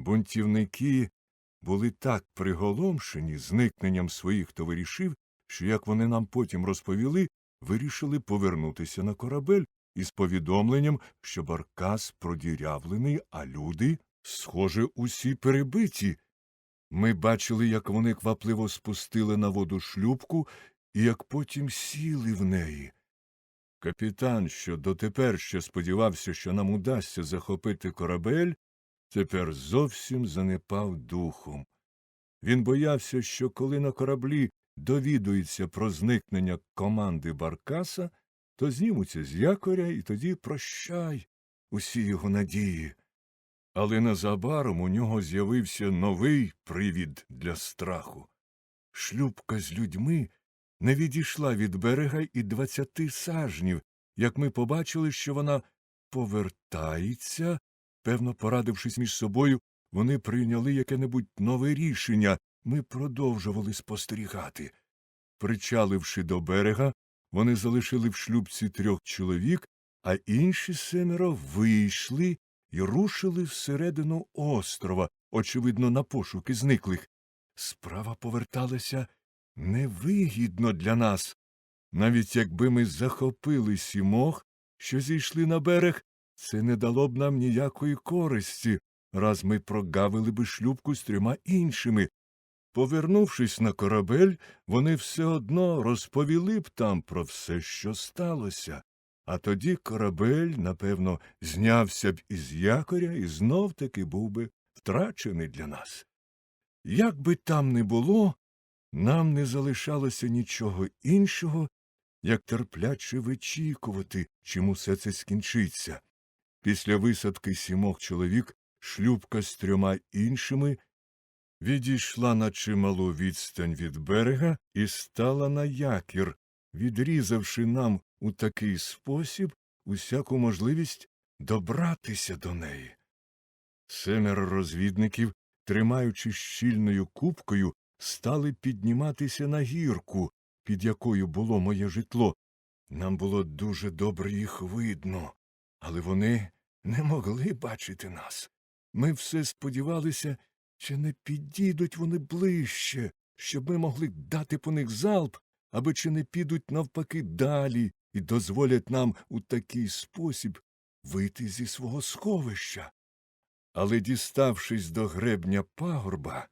Бунтівники були так приголомшені зникненням своїх товаришів, що, як вони нам потім розповіли, вирішили повернутися на корабель із повідомленням, що баркас продірявлений, а люди, схоже, усі перебиті. Ми бачили, як вони квапливо спустили на воду шлюпку і як потім сіли в неї. Капітан, що дотепер ще сподівався, що нам удасться захопити корабель, тепер зовсім занепав духом. Він боявся, що коли на кораблі довідується про зникнення команди Баркаса, то знімуться з якоря і тоді прощай усі його надії. Але незабаром у нього з'явився новий привід для страху. Шлюбка з людьми не відійшла від берега і двадцяти сажнів, як ми побачили, що вона повертається. Певно, порадившись між собою, вони прийняли яке-небудь нове рішення. Ми продовжували спостерігати. Причаливши до берега, вони залишили в шлюбці трьох чоловік, а інші семеро вийшли і рушили всередину острова, очевидно, на пошуки зниклих. Справа поверталася невигідно для нас. Навіть якби ми захопили сімох, що зійшли на берег, це не дало б нам ніякої користі, раз ми прогавили би шлюбку з трьома іншими. Повернувшись на корабель, вони все одно розповіли б там про все, що сталося, а тоді корабель, напевно, знявся б із якоря і знов таки був би втрачений для нас. Як би там не було, нам не залишалося нічого іншого, як терпляче вичікувати, чим усе це скінчиться. Після висадки сімох чоловік шлюбка з трьома іншими відійшла на чималу відстань від берега і стала на якір, відрізавши нам у такий спосіб усяку можливість добратися до неї. Семеро розвідників, тримаючи щільною купкою, стали підніматися на гірку, під якою було моє житло. Нам було дуже добре їх видно, але вони не могли бачити нас. Ми все сподівалися, чи не підійдуть вони ближче, щоб ми могли дати по них залп, аби чи не підуть навпаки далі і дозволять нам у такий спосіб вийти зі свого сховища. Але, діставшись до гребня пагорба,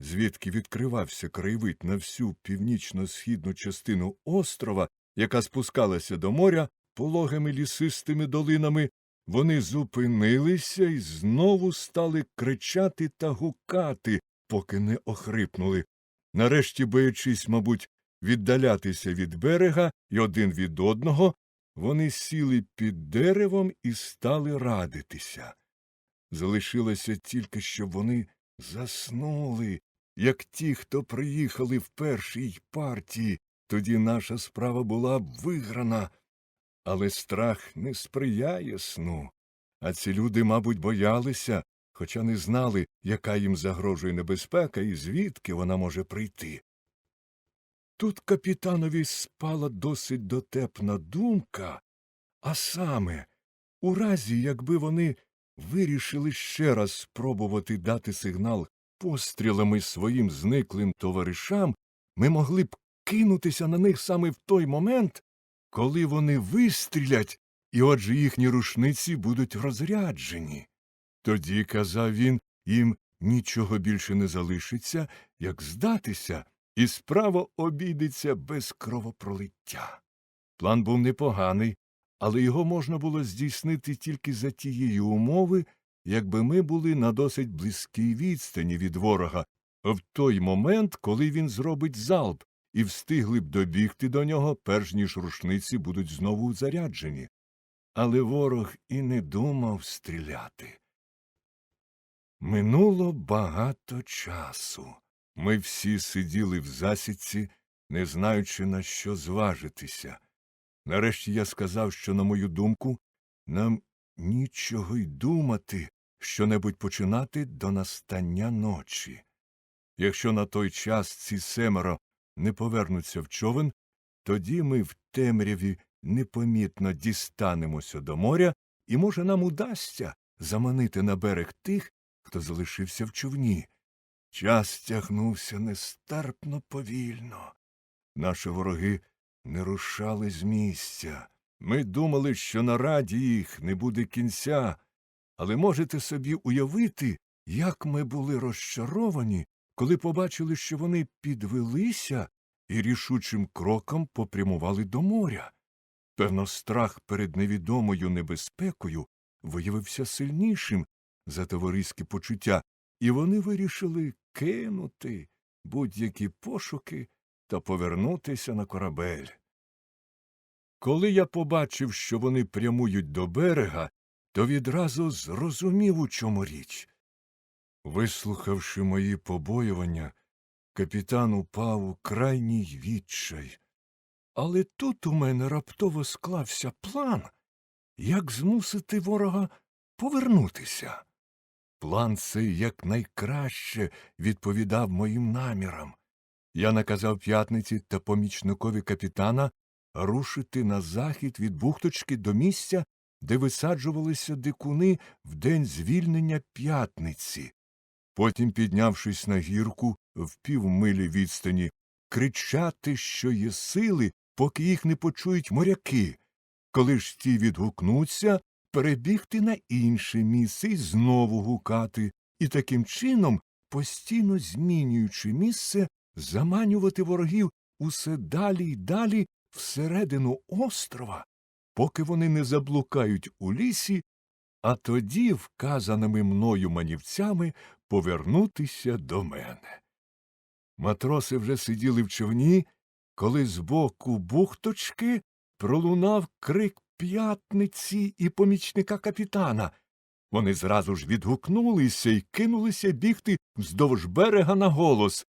звідки відкривався краєвид на всю північно-східну частину острова, яка спускалася до моря пологими лісистими долинами, вони зупинилися і знову стали кричати та гукати, поки не охрипнули. Нарешті, боячись, мабуть, віддалятися від берега і один від одного, вони сіли під деревом і стали радитися. Залишилося тільки, щоб вони заснули, як ті, хто приїхали в першій партії, тоді наша справа була виграна. Але страх не сприяє сну, а ці люди, мабуть, боялися, хоча не знали, яка їм загрожує небезпека і звідки вона може прийти. Тут капітанові спала досить дотепна думка, а саме, у разі, якби вони вирішили ще раз спробувати дати сигнал пострілами своїм зниклим товаришам, ми могли б кинутися на них саме в той момент, коли вони вистрілять, і отже їхні рушниці будуть розряджені. Тоді, казав він, їм нічого більше не залишиться, як здатися, і справа обійдеться без кровопролиття. План був непоганий, але його можна було здійснити тільки за тієї умови, якби ми були на досить близькій відстані від ворога в той момент, коли він зробить залп, і встигли б добігти до нього, перш ніж рушниці будуть знову заряджені. Але ворог і не думав стріляти. Минуло багато часу. Ми всі сиділи в засідці, не знаючи, на що зважитися. Нарешті я сказав, що, на мою думку, нам нічого й думати, що-небудь починати до настання ночі. Якщо на той час ці семеро не повернуться в човен, тоді ми в темряві непомітно дістанемося до моря, і, може, нам удасться заманити на берег тих, хто залишився в човні. Час тягнувся нестерпно повільно. Наші вороги не рушали з місця. Ми думали, що на раді їх не буде кінця, але можете собі уявити, як ми були розчаровані, коли побачили, що вони підвелися і рішучим кроком попрямували до моря. Певно, страх перед невідомою небезпекою виявився сильнішим за товариські почуття, і вони вирішили кинути будь-які пошуки та повернутися на корабель. Коли я побачив, що вони прямують до берега, то відразу зрозумів, у чому річ. Вислухавши мої побоювання, капітан упав у крайній відчай. Але тут у мене раптово склався план, як змусити ворога повернутися. План цей якнайкраще відповідав моїм намірам. Я наказав п'ятниці та помічникові капітана рушити на захід від бухточки до місця, де висаджувалися дикуни в день звільнення п'ятниці. Потім, піднявшись на гірку в півмилі відстані, кричати, що є сили, поки їх не почують моряки. Коли ж ті відгукнуться, перебігти на інше місце і знову гукати, і таким чином, постійно змінюючи місце, заманювати ворогів усе далі й далі всередину острова, поки вони не заблукають у лісі, а тоді, вказаними мною манівцями, повернутися до мене. Матроси вже сиділи в човні, коли з боку бухточки пролунав крик п'ятниці і помічника капітана. Вони зразу ж відгукнулися і кинулися бігти вздовж берега на голос.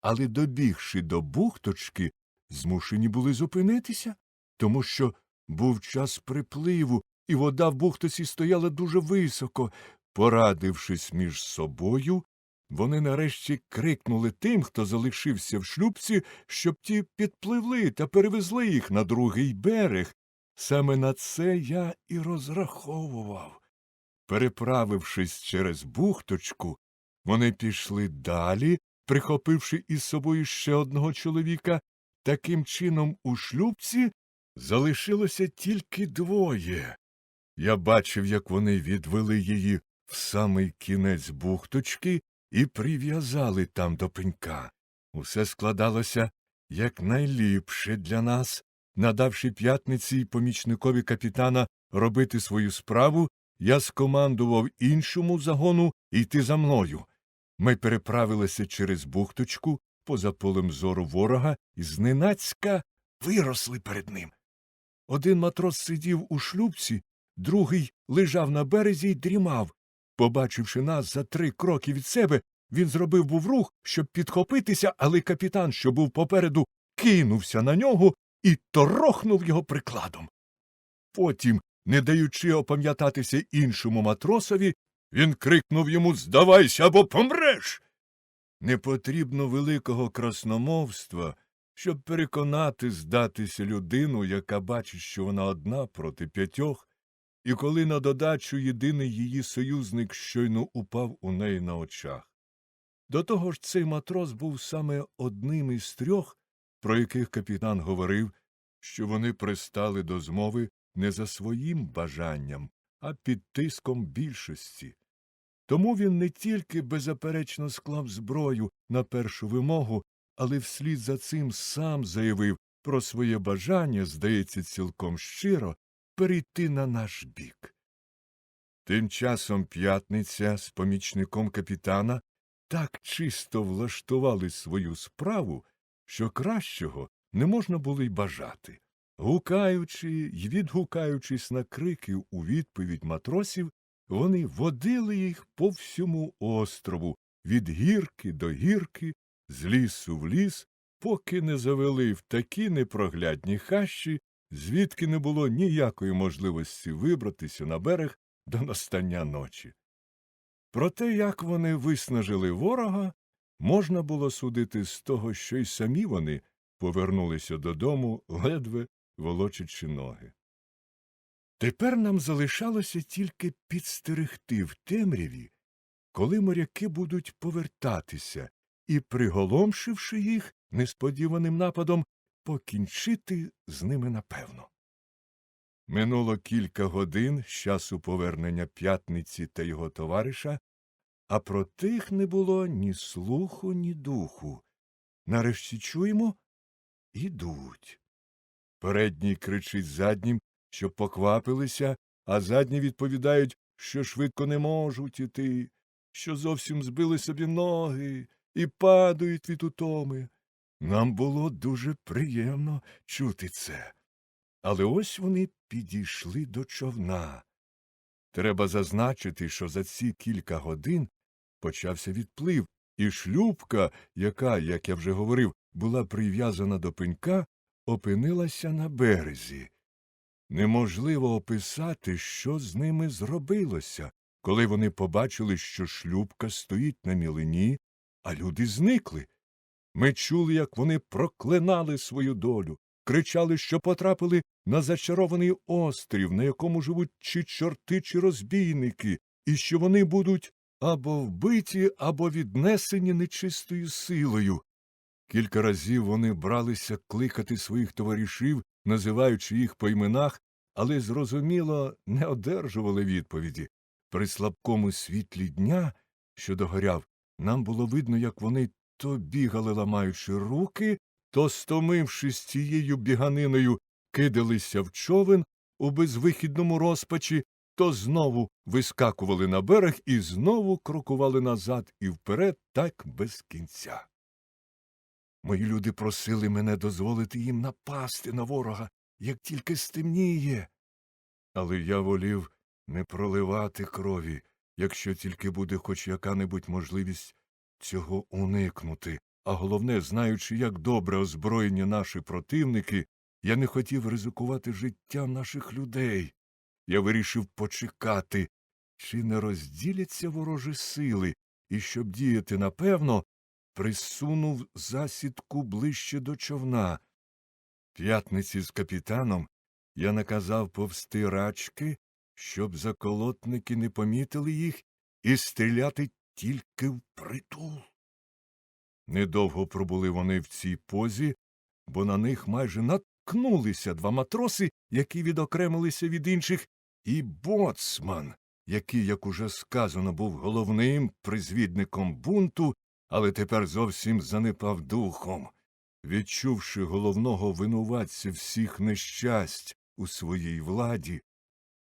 Але, добігши до бухточки, змушені були зупинитися, тому що був час припливу, і вода в бухтоці стояла дуже високо. Порадившись між собою, вони нарешті крикнули тим, хто залишився в шлюбці, щоб ті підпливли та перевезли їх на другий берег. Саме на це я і розраховував. Переправившись через бухточку, вони пішли далі, прихопивши із собою ще одного чоловіка. Таким чином у шлюбці залишилося тільки двоє. Я бачив, як вони відвели її самий кінець бухточки і прив'язали там до пенька. Усе складалося якнайліпше для нас. Надавши п'ятниці й помічникові капітана робити свою справу, я скомандував іншому загону йти за мною. Ми переправилися через бухточку поза полем зору ворога і зненацька виросли перед ним. Один матрос сидів у шлюбці, другий лежав на березі й дрімав. Побачивши нас за три кроки від себе, він зробив був рух, щоб підхопитися, але капітан, що був попереду, кинувся на нього і торохнув його прикладом. Потім, не даючи опам'ятатися іншому матросові, він крикнув йому Здавайся або помреш. Не потрібно великого красномовства, щоб переконати здатися людину, яка бачить, що вона одна проти п'ятьох, і коли на додачу єдиний її союзник щойно упав у неї на очах. До того ж цей матрос був саме одним із трьох, про яких капітан говорив, що вони пристали до змови не за своїм бажанням, а під тиском більшості. Тому він не тільки беззаперечно склав зброю на першу вимогу, але вслід за цим сам заявив про своє бажання, здається, цілком щиро, перейти на наш бік. Тим часом п'ятниця з помічником капітана так чисто влаштували свою справу, що кращого не можна було й бажати. Гукаючи й відгукаючись на крики у відповідь матросів, вони водили їх по всьому острову, від гірки до гірки, з лісу в ліс, поки не завели в такі непроглядні хащі, звідки не було ніякої можливості вибратися на берег до настання ночі. Про те, як вони виснажили ворога, можна було судити з того, що й самі вони повернулися додому, ледве волочачи ноги. Тепер нам залишалося тільки підстерегти в темряві коли моряки будуть повертатися, і, приголомшивши їх несподіваним нападом, покінчити з ними напевно. Минуло кілька годин з часу повернення п'ятниці та його товариша, а про тих не було ні слуху, ні духу. Нарешті чуємо ідуть. Передній кричить заднім, щоб поквапилися, а задні відповідають, що швидко не можуть іти, що зовсім збили собі ноги і падають від утоми. Нам було дуже приємно чути це. Але ось вони підійшли до човна. Треба зазначити, що за ці кілька годин почався відплив, і шлюбка, яка, як я вже говорив, була прив'язана до пенька, опинилася на березі. Неможливо описати, що з ними зробилося, коли вони побачили, що шлюбка стоїть на мілині, а люди зникли. Ми чули, як вони проклинали свою долю, кричали, що потрапили на зачарований острів, на якому живуть чи чорти, чи розбійники, і що вони будуть або вбиті, або віднесені нечистою силою. Кілька разів вони бралися кликати своїх товаришів, називаючи їх по іменах, але зрозуміло не одержували відповіді. При слабкому світлі дня, що догоряв, нам було видно, як вони то бігали, ламаючи руки, то, стомившись цією біганиною, кидалися в човен у безвихідному розпачі, то знову вискакували на берег і знову крокували назад і вперед так без кінця. Мої люди просили мене дозволити їм напасти на ворога, як тільки стемніє. Але я волів не проливати крові, якщо тільки буде хоч яка небудь можливість цього уникнути, а головне, знаючи, як добре озброєні наші противники, я не хотів ризикувати життям наших людей. Я вирішив почекати, чи не розділяться ворожі сили, і, щоб діяти напевно, присунув засідку ближче до човна. П'ятниці з капітаном я наказав повсти рачки, щоб заколотники не помітили їх і стріляти тільки впритул. Недовго пробули вони в цій позі, бо на них майже наткнулися два матроси, які відокремилися від інших, і боцман, який, як уже сказано, був головним призвідником бунту, але тепер зовсім занепав духом. Відчувши головного винуватця всіх нещасть у своїй владі,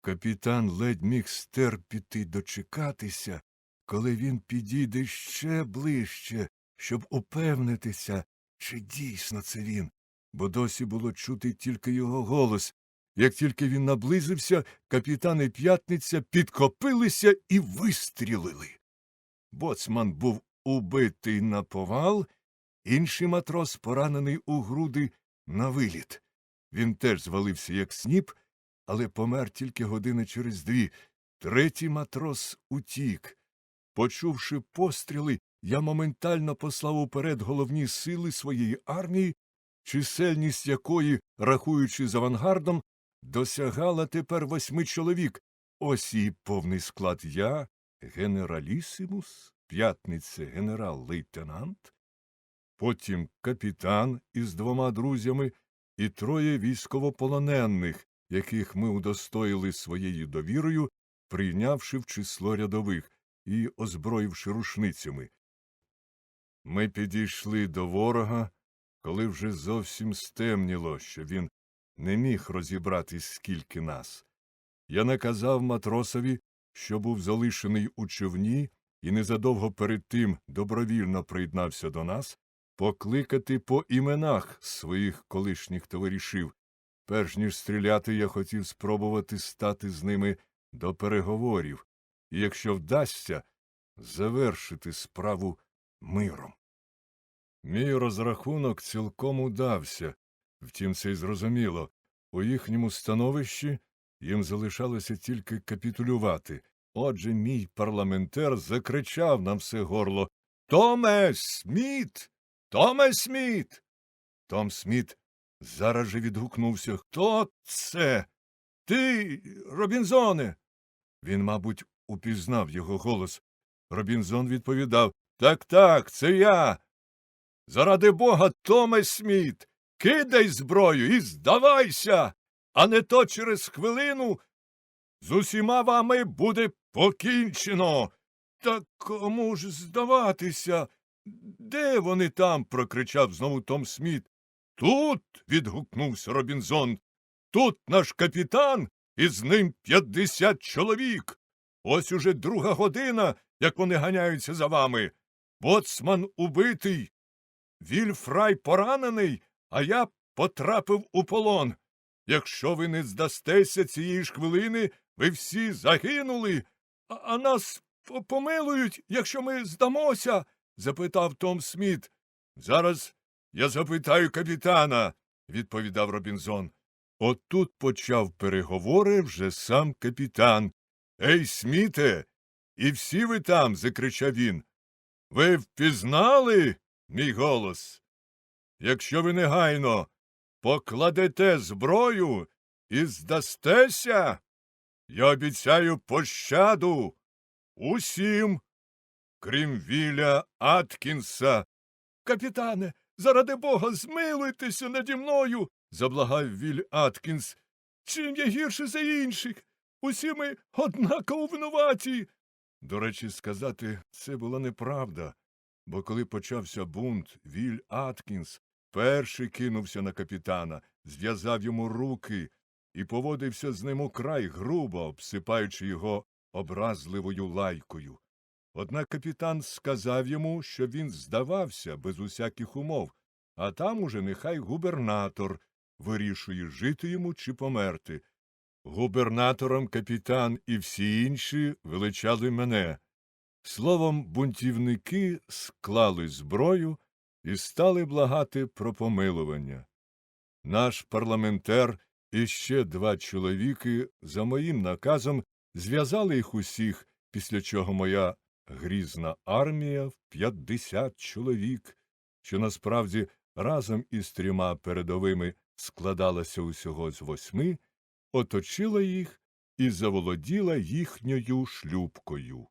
капітан ледь міг стерпіти дочекатися, коли він підійде ще ближче, щоб упевнитися, чи дійсно це він, бо досі було чути тільки його голос. Як тільки він наблизився, капітан і п'ятниця підкопилися і вистрілили. Боцман був убитий на повал, інший матрос, поранений у груди, на виліт. Він теж звалився, як сніп, але помер тільки години через дві. Третій матрос утік. Почувши постріли, я моментально послав уперед головні сили своєї армії, чисельність якої, рахуючи з авангардом, досягала тепер восьми чоловік. Ось і повний склад я, генералісимус, п'ятниця генерал-лейтенант, потім капітан із двома друзями і троє військовополонених, яких ми удостоїли своєю довірою, прийнявши в число рядових і озброївши рушницями. Ми підійшли до ворога, коли вже зовсім стемніло, що він не міг розібрати, скільки нас. Я наказав матросові, що був залишений у човні і незадовго перед тим добровільно приєднався до нас, покликати по іменах своїх колишніх товаришів. Перш ніж стріляти, я хотів спробувати стати з ними до переговорів, якщо вдасться, завершити справу миром. Мій розрахунок цілком удався, втім, це й зрозуміло. У їхньому становищі їм залишалося тільки капітулювати. Отже, мій парламентер закричав на все горло Томе Сміт. Томе Сміт. Том Сміт зараз же відгукнувся Хто це? Ти, Робінзоне. Він, мабуть, упізнав його голос. Робінзон відповідав Так, так, це я. Заради бога, Томе Сміт, кидай зброю і здавайся, а не то через хвилину з усіма вами буде покінчено. Та кому ж здаватися? Де вони там? прокричав знову Том Сміт. Тут. відгукнувся Робінзон. Тут наш капітан, і з ним п'ятдесят чоловік. Ось уже друга година, як вони ганяються за вами. Боцман убитий. Вільфрай поранений, а я потрапив у полон. Якщо ви не здастеся цієї ж хвилини, ви всі загинули, а, а нас помилують, якщо ми здамося? запитав Том Сміт. Зараз я запитаю капітана, відповідав Робінзон. Отут почав переговори вже сам капітан. Ей, Сміте, і всі ви там. закричав він. Ви впізнали мій голос? Якщо ви негайно покладете зброю і здастеся, я обіцяю пощаду усім, крім Віля Аткінса. Капітане, заради бога, змилуйтеся наді мною, заблагав Віль Аткінс. Чим я гірше за інших? Усі ми однаково винуваті. До речі, сказати, це була неправда, бо коли почався бунт, Віль Аткінс перший кинувся на капітана, зв'язав йому руки і поводився з ним украй грубо, обсипаючи його образливою лайкою. Однак капітан сказав йому, що він здавався без усяких умов, а там уже нехай губернатор вирішує, жити йому чи померти. Губернатором капітан і всі інші величали мене. Словом, бунтівники склали зброю і стали благати про помилування. Наш парламентер і ще два чоловіки за моїм наказом зв'язали їх усіх, після чого моя грізна армія в п'ятдесят чоловік, що насправді разом із трьома передовими складалася усього з восьми, оточила їх і заволоділа їхньою шлюбкою.